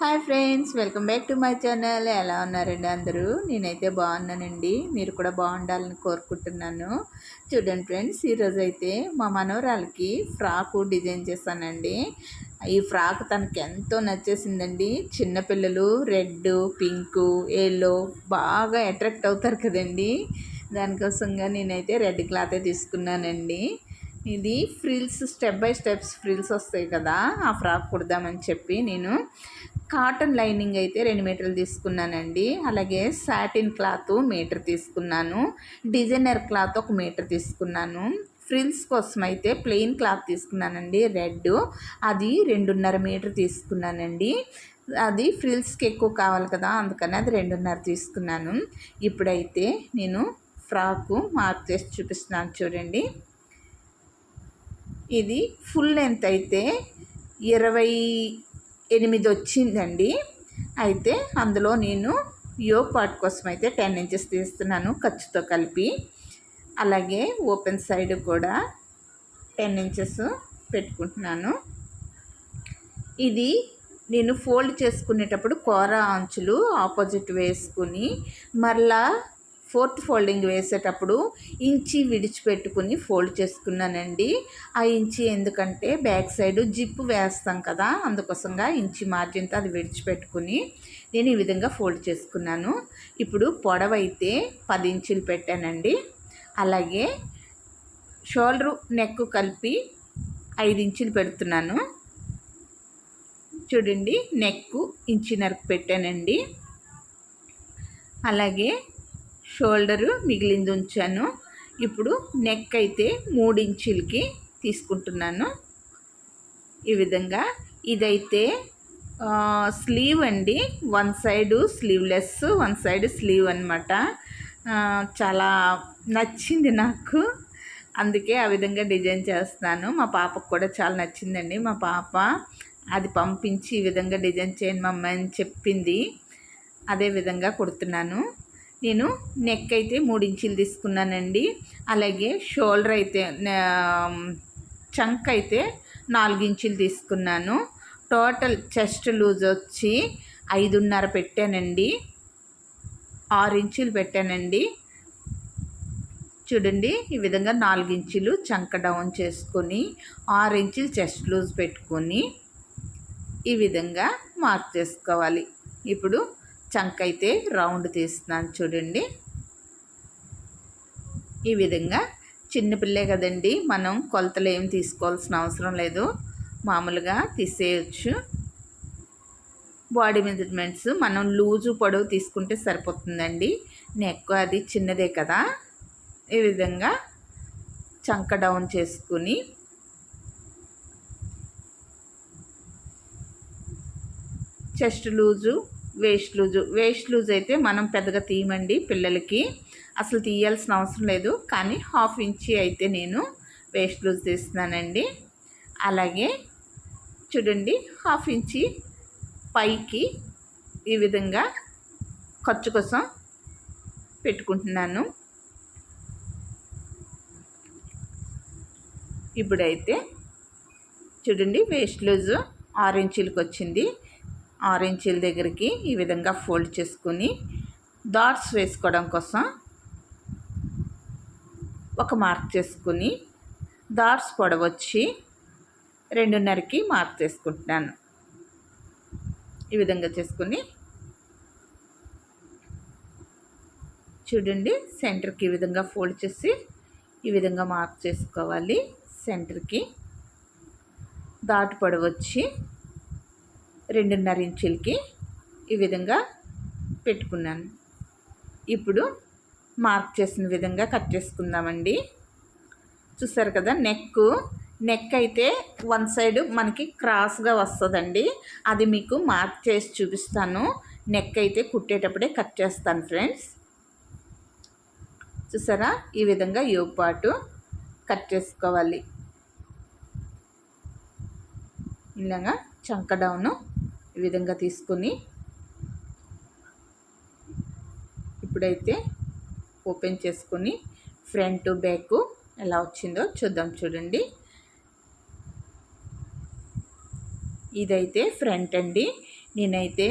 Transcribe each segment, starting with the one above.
Hi friends welcome back to my channel. ఎలా ఉన్నారండి అందరూ? నేనైతే బాగున్నానండి. మీరు కూడా బాగుండాలని కోరుకుంటున్నాను. చూడండి ఫ్రెండ్స్ ఈరోజు అయితే మా మనవరాలకి ఫ్రాకు డిజైన్ చేశానండి. ఈ ఫ్రాక్ తనకి ఎంతో నచ్చేసిందండి. చిన్నపిల్లలు రెడ్ పింక్ ఎల్లో బాగా అట్రాక్ట్ అవుతారు కదండి. దానికోసంగా నేనైతే రెడ్ క్లాతే తీసుకున్నానండి. ఇది frills step by steps frills వస్తాయి కదా ఆ ఫ్రాక్ కుడదామని చెప్పి నేను కాటన్ లైనింగ్ అయితే రెండు మీటర్లు తీసుకున్నానండి. అలాగే సాటిన్ క్లాత్ మీటర్ తీసుకున్నాను. డిజైనర్ క్లాత్ ఒక మీటర్ తీసుకున్నాను. ఫ్రిల్స్ కోసం అయితే ప్లెయిన్ క్లాత్ తీసుకున్నానండి రెడ్. అది రెండున్నర మీటర్ తీసుకున్నానండి. అది ఫ్రిల్స్కి ఎక్కువ కావాలి కదా అందుకని అది రెండున్నర తీసుకున్నాను. ఇప్పుడైతే నేను ఫ్రాకు మార్క్ చేసి చూపిస్తున్నాను చూడండి. ఇది ఫుల్ లెంత్ అయితే ఇరవై ఎనిమిది వచ్చిందండి అయితే అందులో నేను యో పార్ట్ కోసం అయితే టెన్ ఇంచెస్ తీస్తున్నాను ఖర్చుతో కలిపి. అలాగే ఓపెన్ సైడ్ కూడా టెన్ ఇంచెస్ పెట్టుకుంటున్నాను. ఇది నేను ఫోల్డ్ చేసుకునేటప్పుడు కూర అంచులు ఆపోజిట్ వేసుకుని మరలా ఫోర్త్ ఫోల్డింగ్ వేసేటప్పుడు ఇంచి విడిచిపెట్టుకుని ఫోల్డ్ చేసుకున్నానండి. ఆ ఇంచి ఎందుకంటే బ్యాక్ సైడ్ జిప్ వేస్తాం కదా అందుకోసంగా ఇంచి మార్జిన్తో అది విడిచిపెట్టుకుని నేను ఈ విధంగా ఫోల్డ్ చేసుకున్నాను. ఇప్పుడు పొడవైతే పది ఇంచులు పెట్టానండి. అలాగే షోల్డర్ నెక్ కలిపి ఐదు ఇంచులు పెడుతున్నాను. చూడండి నెక్ ఇంచినరకు పెట్టానండి. అలాగే షోల్డరు మిగిలింది ఉంచాను. ఇప్పుడు నెక్ అయితే మూడు ఇంచులకి తీసుకుంటున్నాను. ఈ విధంగా ఇదైతే స్లీవ్ అండి. One side sleeveless one side sleeve అనమాట చాలా నచ్చింది నాకు. అందుకే ఆ విధంగా డిజైన్ చేస్తాను మా పాపకు కూడా చాలా నచ్చిందండి. మా పాప అది పంపించి ఈ విధంగా డిజైన్ చేయండి మమ్మ అని చెప్పింది. అదే విధంగా కుడుతున్నాను. నేను నెక్ అయితే మూడు ఇంచులు తీసుకున్నానండి. అలాగే షోల్డర్ అయితే చంక్ అయితే నాలుగు తీసుకున్నాను. టోటల్ చెస్ట్ లూజ్ వచ్చి ఐదున్నర పెట్టానండి. ఆరు ఇంచులు పెట్టానండి. చూడండి ఈ విధంగా నాలుగించులు చంక డౌన్ చేసుకొని ఆరు ఇంచులు చెస్ట్ లూజ్ పెట్టుకొని ఈ విధంగా మార్క్ చేసుకోవాలి. ఇప్పుడు చంక్ అయితే రౌండ్ తీస్తున్నాను చూడండి. ఈ విధంగా చిన్నపిల్లే కదండి మనం కొలతలు ఏమి తీసుకోవాల్సిన అవసరం లేదు. మామూలుగా తీసేయచ్చు. బాడీ మెజర్మెంట్స్ మనం లూజు పొడవు తీసుకుంటే సరిపోతుందండి. నెక్ అది చిన్నదే కదా. ఈ విధంగా చంక డౌన్ చేసుకుని chest loose waist loose waist loose అయితే మనం పెద్దగా తీయమండి పిల్లలకి. అసలు తీయాల్సిన అవసరం లేదు. కానీ హాఫ్ ఇంచి అయితే నేను వేస్ట్ లూజ్ తీస్తున్నానండి. అలాగే చూడండి హాఫ్ ఇంచి పైకి ఈ విధంగా ఖర్చు కోసం పెట్టుకుంటున్నాను. ఇప్పుడైతే చూడండి వేస్ట్ లూజ్ ఆరు ఇంచులకు వచ్చింది ఆరెంజ్ దగ్గరికి ఈ విధంగా ఫోల్డ్ చేసుకొని డాట్స్ వేసుకోవడం కోసం ఒక మార్క్ చేసుకుని డాట్స్ పొడవచ్చి రెండున్నరకి మార్క్ చేసుకుంటున్నాను. ఈ విధంగా చేసుకుని చూడండి సెంటర్కి ఈ విధంగా ఫోల్డ్ చేసి ఈ విధంగా మార్క్ చేసుకోవాలి. సెంటర్కి దాటు పొడవచ్చి రెండున్నర ఇంచులకి ఈ విధంగా పెట్టుకున్నాను. ఇప్పుడు మార్క్ చేసిన విధంగా కట్ చేసుకుందామండి. చూసారు కదా నెక్ నెక్ అయితే వన్ సైడ్ మనకి క్రాస్గా వస్తుందండి. అది మీకు మార్క్ చేసి చూపిస్తాను. నెక్ అయితే కుట్టేటప్పుడే కట్ చేస్తాను ఫ్రెండ్స్. చూసారా ఈ విధంగా యోపాటు కట్ చేసుకోవాలి. ఇలాగా చంక డౌను ఈ విధంగా తీసుకొని ఇప్పుడైతే ఓపెన్ చేసుకొని ఫ్రంట్ బ్యాక్ ఎలా వచ్చిందో చూద్దాం చూడండి. ఇదైతే ఫ్రంట్ అండి. నేనైతే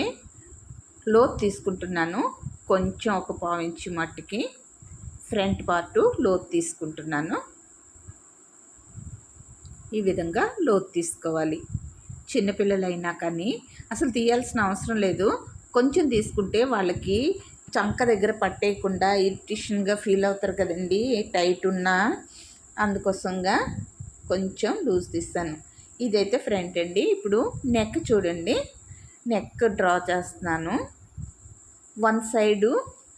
లోత్ తీసుకుంటున్నాను. కొంచెం ఒక పావించి మట్టుకి ఫ్రంట్ పార్టు లోత్ తీసుకుంటున్నాను. ఈ విధంగా లోత్ తీసుకోవాలి. చిన్నపిల్లలైనా కానీ అసలు తీయాల్సిన అవసరం లేదు. కొంచెం తీసుకుంటే వాళ్ళకి చంక దగ్గర పట్టేయకుండా ఇరిటేషన్గా ఫీల్ అవుతారు కదండి టైట్ ఉన్నా. అందుకోసంగా కొంచెం లూజ్ తీస్తాను. ఇదైతే ఫ్రంట్ అండి. ఇప్పుడు నెక్ చూడండి. నెక్ డ్రా చేస్తున్నాను. వన్ సైడు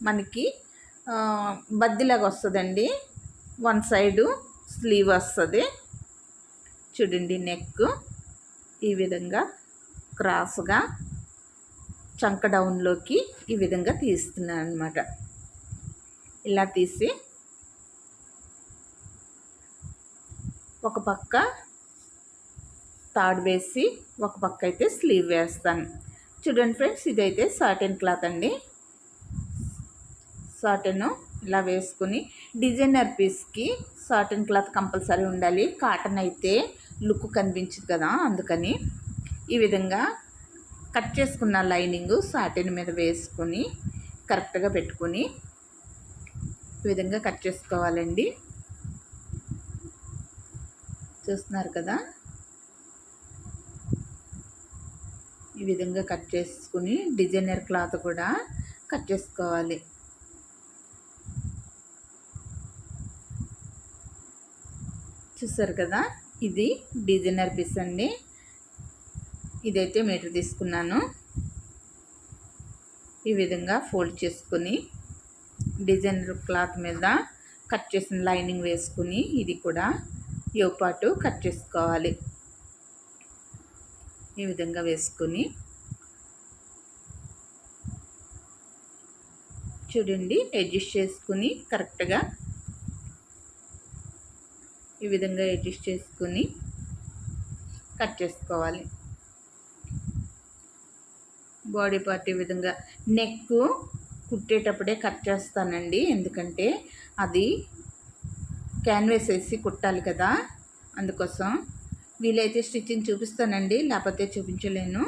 మనకి బద్దిలాగా వస్తుందండి. వన్ సైడు స్లీవ్ వస్తుంది. చూడండి నెక్ ఈ విధంగా క్రాస్గా చంక డౌన్లోకి ఈ విధంగా తీస్తున్నాను అనమాట ఇలా తీసి ఒక పక్క తాడు వేసి ఒక పక్క అయితే స్లీవ్ వేస్తాను. చూడండి ఫ్రెండ్స్ ఇదైతే సాటన్ క్లాత్ అండి. సాటన్ ఇలా వేసుకుని డిజైనర్ పీస్కి సాటన్ క్లాత్ కంపల్సరీ ఉండాలి. కాటన్ అయితే లుక్ కనిపించదు కదా అందుకని ఈ విధంగా కట్ చేసుకున్న లైనింగ్ సాటిన్ మీద వేసుకొని కరెక్ట్గా పెట్టుకొని ఈ విధంగా కట్ చేసుకోవాలండి. చూస్తున్నారు కదా? ఈ విధంగా కట్ చేసుకుని డిజైనర్ క్లాత్ కూడా కట్ చేసుకోవాలి. చూసారు కదా? ఇది డిజైనర్ పీస్ అండి. ఇదైతే మీటర్ తీసుకున్నాను. ఈ విధంగా ఫోల్డ్ చేసుకొని డిజైనర్ క్లాత్ మీద కట్ చేసిన లైనింగ్ వేసుకుని ఇది కూడా యోపాటు కట్ చేసుకోవాలి. ఈ విధంగా వేసుకొని చూడండి అడ్జస్ట్ చేసుకుని కరెక్ట్గా ఈ విధంగా అడ్జస్ట్ చేసుకుని కట్ చేసుకోవాలి. బాడీ పార్ట్ ఈ విధంగా నెక్ కుట్టేటప్పుడే కట్ చేస్తానండి. ఎందుకంటే అది క్యాన్వాస్ వేసి కుట్టాలి కదా అందుకోసం వీలైతే స్టిచ్చింగ్ చూపిస్తానండి లేకపోతే చూపించలేను.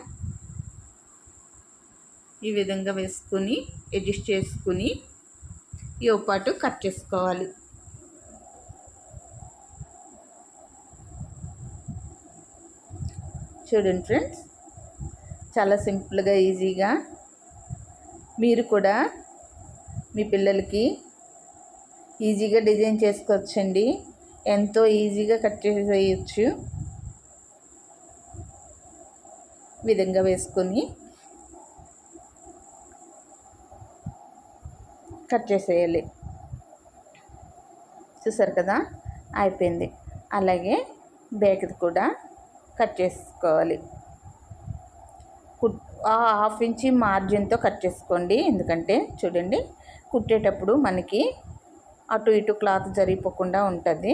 ఈ విధంగా వేసుకొని అడ్జస్ట్ చేసుకుని ఈ పాటు కట్ చేసుకోవాలి. చూడండి ఫ్రెండ్స్. చాలా సింపుల్గా ఈజీగా మీరు కూడా మీ పిల్లలకి ఈజీగా డిజైన్ చేసుకోవచ్చండి. ఎంతో ఈజీగా కట్ చేసేయచ్చు. విధంగా వేసుకొని కట్ చేసేయాలి. చూసారు కదా? అయిపోయింది. అలాగే బ్యాక్ది కూడా కట్ చేసుకోవాలి. కుట్ హాఫ్ ఇంచి మార్జిన్తో కట్ చేసుకోండి. ఎందుకంటే చూడండి కుట్టేటప్పుడు మనకి అటు ఇటు క్లాత్ జరిగిపోకుండా ఉంటుంది.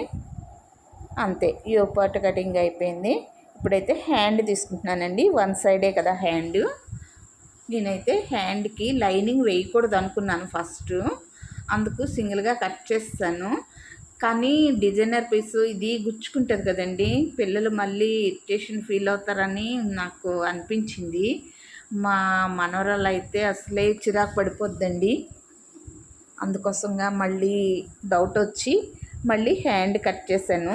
అంతే యో పార్ట్ కటింగ్ అయిపోయింది. ఇప్పుడైతే హ్యాండ్ తీసుకుంటున్నానండి. వన్ సైడే కదా హ్యాండ్. నేనైతే హ్యాండ్కి లైనింగ్ వేయకూడదు అనుకున్నాను ఫస్ట్. అందుకు సింగిల్గా కట్ చేస్తాను. కానీ డిజైనర్ పీస్ ఇది గుచ్చుకుంటుంది కదండి. పిల్లలు మళ్ళీ ఇరిటేషన్ ఫీల్ అవుతారని నాకు అనిపించింది. మా మనవరాలు అయితే అసలే చిరాకు పడిపోద్దండి. అందుకోసంగా మళ్ళీ డౌట్ వచ్చి మళ్ళీ హ్యాండ్ కట్ చేశాను.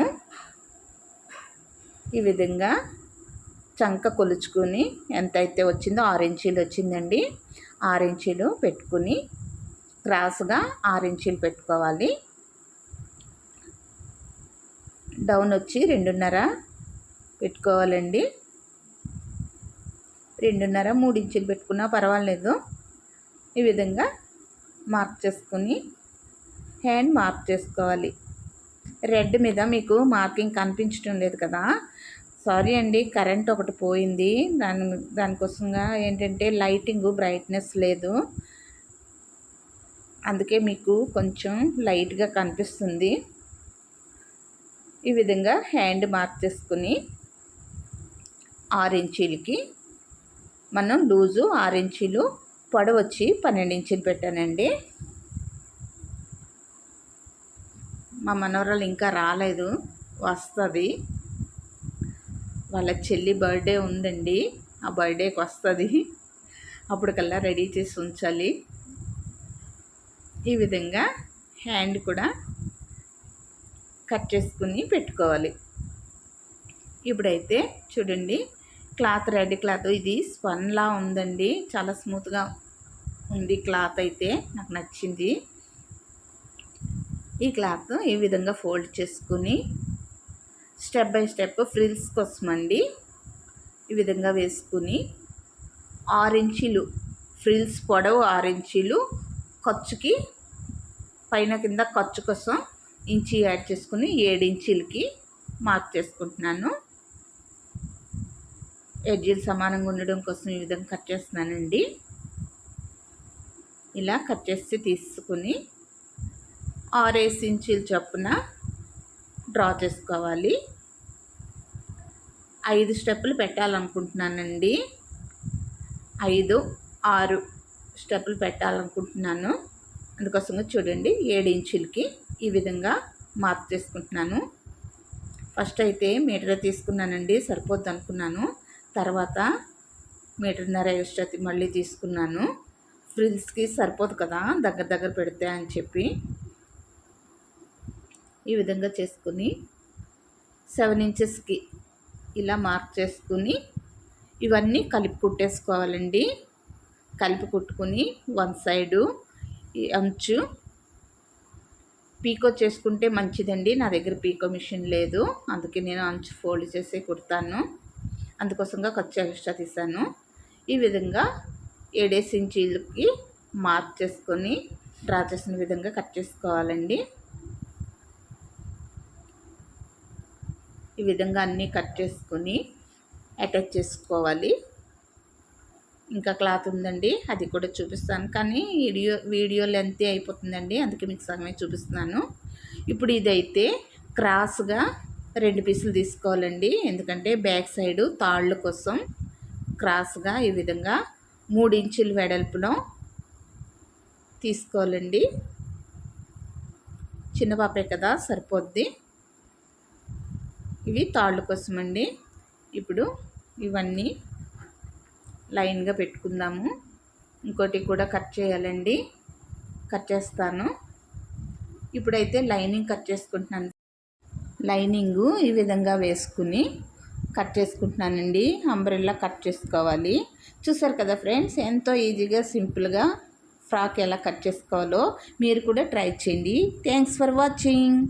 ఈ విధంగా చంక కొలుచుకొని ఎంత అయితే వచ్చిందో ఆరెంజీలు వచ్చిందండి. ఆరెంజీలు పెట్టుకుని క్రాస్గా ఆరెంజీలు పెట్టుకోవాలి. డౌన్ వచ్చి రెండున్నర పెట్టుకోవాలండి. రెండున్నర మూడు ఇంచులు పెట్టుకున్నా పర్వాలేదు. ఈ విధంగా మార్క్ చేసుకుని హ్యాండ్ మార్క్ చేసుకోవాలి. రెడ్ మీద మీకు మార్కింగ్ కనిపించడం లేదు కదా. సారీ అండి కరెంట్ ఒకటి పోయింది. దాని దానికోసంగా ఏంటంటే లైటింగ్ బ్రైట్నెస్ లేదు. అందుకే మీకు కొంచెం లైట్గా కనిపిస్తుంది. ఈ విధంగా హ్యాండ్ మార్క్ చేసుకుని ఆరు ఇంచీలకి మనం లూజు ఆరు ఇంచీలు పొడవచ్చి పన్నెండు ఇంచీలు పెట్టానండి. మా మనవరాలు ఇంకా రాలేదు వస్తుంది. వాళ్ళ చెల్లి బర్త్డే ఉందండి ఆ బర్త్డేకి వస్తుంది. అప్పటికల్లా రెడీ చేసి ఉంచాలి. ఈ విధంగా హ్యాండ్ కూడా కట్ చేసుకుని పెట్టుకోవాలి. ఇప్పుడైతే చూడండి క్లాత్ రెడ్ క్లాత్. ఇది స్పన్లా ఉందండి. చాలా స్మూత్గా ఉంది క్లాత్ అయితే నాకు నచ్చింది. ఈ క్లాత్ ఈ విధంగా ఫోల్డ్ చేసుకుని స్టెప్ బై స్టెప్ ఫ్రిల్స్ కోసం అండి ఈ విధంగా వేసుకుని ఆరెంచీలు ఫ్రిల్స్ పొడవు ఆరెంచీలు ఖర్చుకి పైన కింద ఖర్చు కోసం ఇంచి యాడ్ చేసుకుని ఏడు ఇంచీలకి మార్క్ చేసుకుంటున్నాను. ఎడ్జీలు సమానంగా ఉండడం కోసం ఈ విధంగా కట్ చేస్తున్నానండి. ఇలా కట్ చేసి తీసుకుని ఆరేసి ఇంచీలు చొప్పున డ్రా చేసుకోవాలి. ఐదు స్టెప్పులు పెట్టాలనుకుంటున్నానండి. ఐదు ఆరు స్టెప్పులు పెట్టాలనుకుంటున్నాను. అందుకోసంగా చూడండి ఏడు ఇంచులకి ఈ విధంగా మార్క్ చేసుకుంటున్నాను. ఫస్ట్ అయితే మీటర్ తీసుకున్నానండి సరిపోద్ది అనుకున్నాను. తర్వాత మీటర్న్నర ఎక్స్ట్రా మళ్ళీ తీసుకున్నాను. ఫ్రిల్స్కి సరిపోదు కదా దగ్గర దగ్గర పెడితే అని చెప్పి ఈ విధంగా చేసుకుని సెవెన్ ఇంచెస్కి ఇలా మార్క్ చేసుకుని ఇవన్నీ కలిపి కుట్టేసుకోవాలండి. కలిపి కుట్టుకుని వన్ సైడు ఈ అంచు. పీకో చేసుకుంటే మంచిదండి. నా దగ్గర పీకో మిషన్ లేదు. అందుకే నేను అంచు ఫోల్డ్ చేసి కుడతాను అందుకోసంగా ఖర్చు ఎక్స్ట్రా తీసాను ఈ విధంగా ఏడేసి ఇంచీలకి మార్క్ చేసుకొని డ్రా చేసిన విధంగా కట్ చేసుకోవాలండి. ఈ విధంగా అన్నీ కట్ చేసుకొని అటాచ్ చేసుకోవాలి. ఇంకా క్లాత్ ఉందండి అది కూడా చూపిస్తాను. కానీ వీడియో వీడియో లెంత్ అయిపోతుందండి అందుకే మీకు సగమే చూపిస్తున్నాను. ఇప్పుడు ఇదైతే క్రాస్గా రెండు పీసులు తీసుకోవాలండి. ఎందుకంటే బ్యాక్ సైడు తాళ్ళు కోసం క్రాస్గా ఈ విధంగా మూడు ఇంచుల వెడల్పులో తీసుకోవాలండి. చిన్న పాపే కదా సరిపోద్ది. ఇవి తాళ్ళు కోసం అండి ఇప్పుడు ఇవన్నీ లైన్గా పెట్టుకుందాము. ఇంకోటి కూడా కట్ చేయాలండి. కట్ చేస్తాను. ఇప్పుడైతే లైనింగ్ కట్ చేసుకుంటున్నాను. లైనింగు ఈ విధంగా వేసుకుని కట్ చేసుకుంటున్నానండి. అంబ్రెల్లా కట్ చేసుకోవాలి. చూసారు కదా ఫ్రెండ్స్ ఎంతో ఈజీగా సింపుల్గా ఫ్రాక్ ఎలా కట్ చేసుకోవాలో మీరు కూడా ట్రై చేయండి. Thanks for watching.